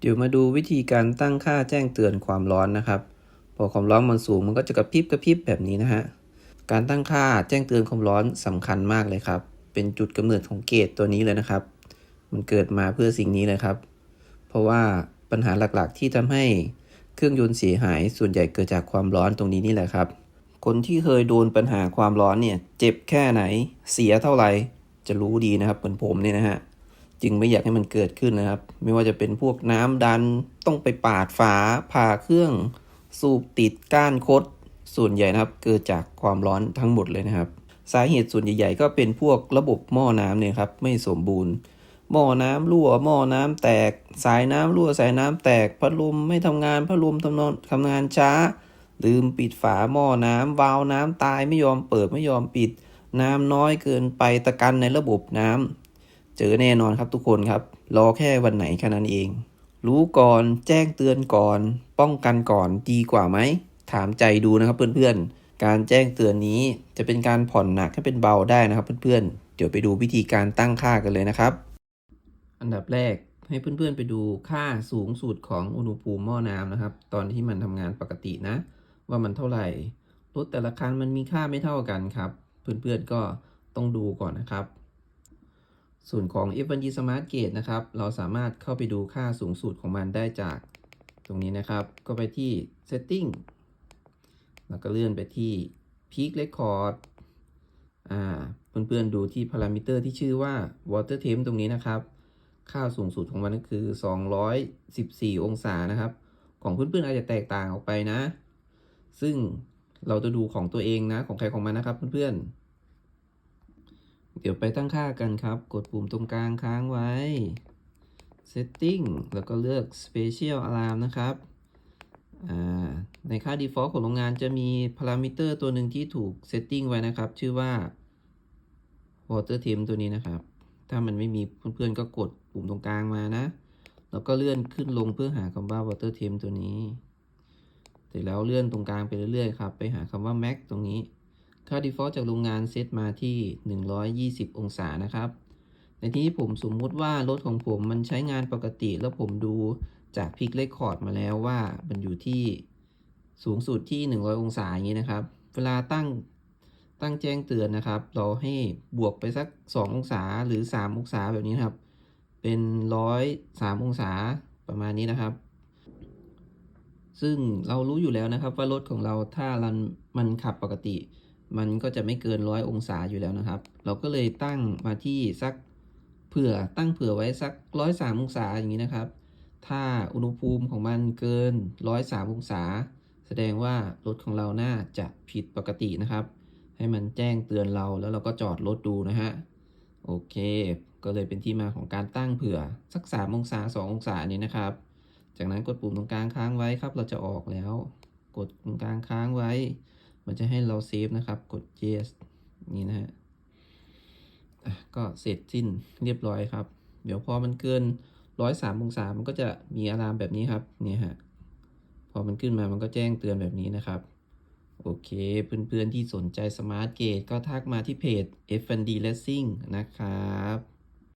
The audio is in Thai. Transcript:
เดี๋ยวมาดูวิธีการตั้งค่าแจ้งเตือนความร้อนนะครับ พอความร้อนมันสูงมันก็จะกระพริบกระพริบแบบนี้นะฮะ การตั้งค่าแจ้งเตือนความร้อนสำคัญมากเลยครับ เป็นจุดกำเนิดของเกจตัวนี้เลยนะครับ มันเกิดมาเพื่อสิ่งนี้เลยครับ เพราะว่าปัญหาหลักๆ ที่ทำให้เครื่องยนต์เสียหายส่วนใหญ่เกิดจากความร้อนตรงนี้นี่แหละครับ คนที่เคยโดนปัญหาความร้อนเนี่ยเจ็บแค่ไหนเสียเท่าไหร่จะรู้ดีนะครับเหมือนผมเนี่ยนะฮะ จึงไม่อยากให้มันเกิดขึ้นนะครับ ไม่ว่าจะเป็นพวกน้ำดันต้องไปปาดฝาผ่าเครื่อง สูบติดก้านคดส่วนใหญ่นะครับ เกิดจากความร้อนทั้งหมดเลยนะครับ สาเหตุส่วนใหญ่ ๆ ก็เป็นพวกระบบหม้อน้ำเนี่ยครับไม่สมบูรณ์ หม้อน้ำรั่วหม้อน้ำแตก สายน้ำรั่วสายน้ำแตกพัดลมไม่ทำงานพัดลมทำนอนทำงานช้า ลืมปิดฝาหม้อน้ำวาล์วน้ำตายไม่ยอมเปิดไม่ยอมปิด น้ำน้อยเกินไปตะกันในระบบน้ำ เจอแน่นอนครับทุกคนครับ รอแค่วันไหนแค่นั้นเอง รู้ก่อนแจ้งเตือนก่อน ป้องกันก่อนดีกว่าไหม ถามใจดูนะครับเพื่อนๆ การแจ้งเตือนนี้จะเป็นการผ่อนหนักให้เป็นเบาได้นะครับเพื่อนๆ เดี๋ยวไปดูวิธีการตั้งค่ากันเลยนะครับ อันดับแรกให้เพื่อนๆไปดูค่าสูงสุดของอุณหภูมิหม้อน้ำนะครับ ตอนที่มันทำงานปกตินะ ว่ามันเท่าไหร่รถแต่ละคันมันมีค่าไม่เท่ากันครับ เพื่อนๆก็ต้องดูก่อนนะครับ ส่วนของ F1G Smart Gauge นะครับ เราสามารถเข้าไปดูค่าสูงสุดของมันได้จากตรงนี้นะครับ ก็ไปที่ Setting แล้วก็เลื่อนไปที่ Peak Record อ่า เพื่อนๆดูที่พารามิเตอร์ที่ชื่อว่า Water Temp ตรงนี้นะครับ ค่าสูงสุดของมันก็คือ 214 องศานะครับ ของเพื่อนๆอาจจะแตกต่างออกไปนะ ซึ่งเราจะดูของตัวเองนะ ของใครของมันนะครับเพื่อนๆ เดี๋ยวไปตั้งค่ากันครับ กดปุ่มตรงกลางค้างไว้ setting แล้วก็เลือก special alarm นะครับ ในค่า default ของโรงงานจะมีพารามิเตอร์ตัวหนึ่งที่ถูก setting ไว้นะครับ ชื่อว่า water temp ตัวนี้นะครับ ถ้ามันไม่มีเพื่อนๆก็กดปุ่มตรงกลางมานะ แล้วก็เลื่อนขึ้นลงเพื่อหาคำว่า water temp ตัวนี้ เสร็จแล้วเลื่อนตรงกลางไปเรื่อยๆครับ ไปหาคำว่า max ตรงนี้ ค่า default จากโรงงานเซตมาที่ 120 องศานะครับ ในที่นี้ผมสมมุติว่ารถของผมมันใช้งานปกติ แล้วผมดูจากพิกเลคคอร์ดมาแล้วว่ามันอยู่ที่สูงสุดที่ 100 องศาอย่างนี้นะครับ เวลาตั้งตั้งแจ้งเตือนนะครับ เราให้บวกไปสัก 2 องศาหรือ 3 องศาแบบนี้นครับ เป็นร้อยสามองศาประมาณนี้นะครับ ซึ่งเรารู้อยู่แล้วนะครับว่ารถของเราถ้ามันมันขับปกติ มันก็จะไม่เกินร้อยองศาอยู่แล้วนะครับ เราก็เลยตั้งมาที่สักเผื่อตั้งเผื่อไว้สักร้อยสามองศาอย่างนี้นะครับ ถ้าอุณหภูมิของมันเกินร้อยสามองศา แสดงว่ารถของเราน่าจะผิดปกตินะครับ ให้มันแจ้งเตือนเราแล้วเราก็จอดรถดูนะฮะโอเค ก็เลยเป็นที่มาของการตั้งเผื่อสัก3องศา2องศานี้นะครับ จากนั้นกดปุ่มตรงกลางค้างไว้ครับ เราจะออกแล้ว กดตรงกลางค้างไว้ มันจะให้เราเซฟนะครับกด yes นี่นะฮะก็เสร็จสิ้นเรียบร้อยครับ เดี๋ยวพอมันเกิน103องศามันก็จะมีอะลามแบบนี้ครับเนี่ยฮะพอมันขึ้นมามันก็แจ้งเตือนแบบนี้นะครับโอเคเพื่อนๆที่สนใจสมาร์ทเกตก็ทักมาที่เพจ F&D Racing นะครับ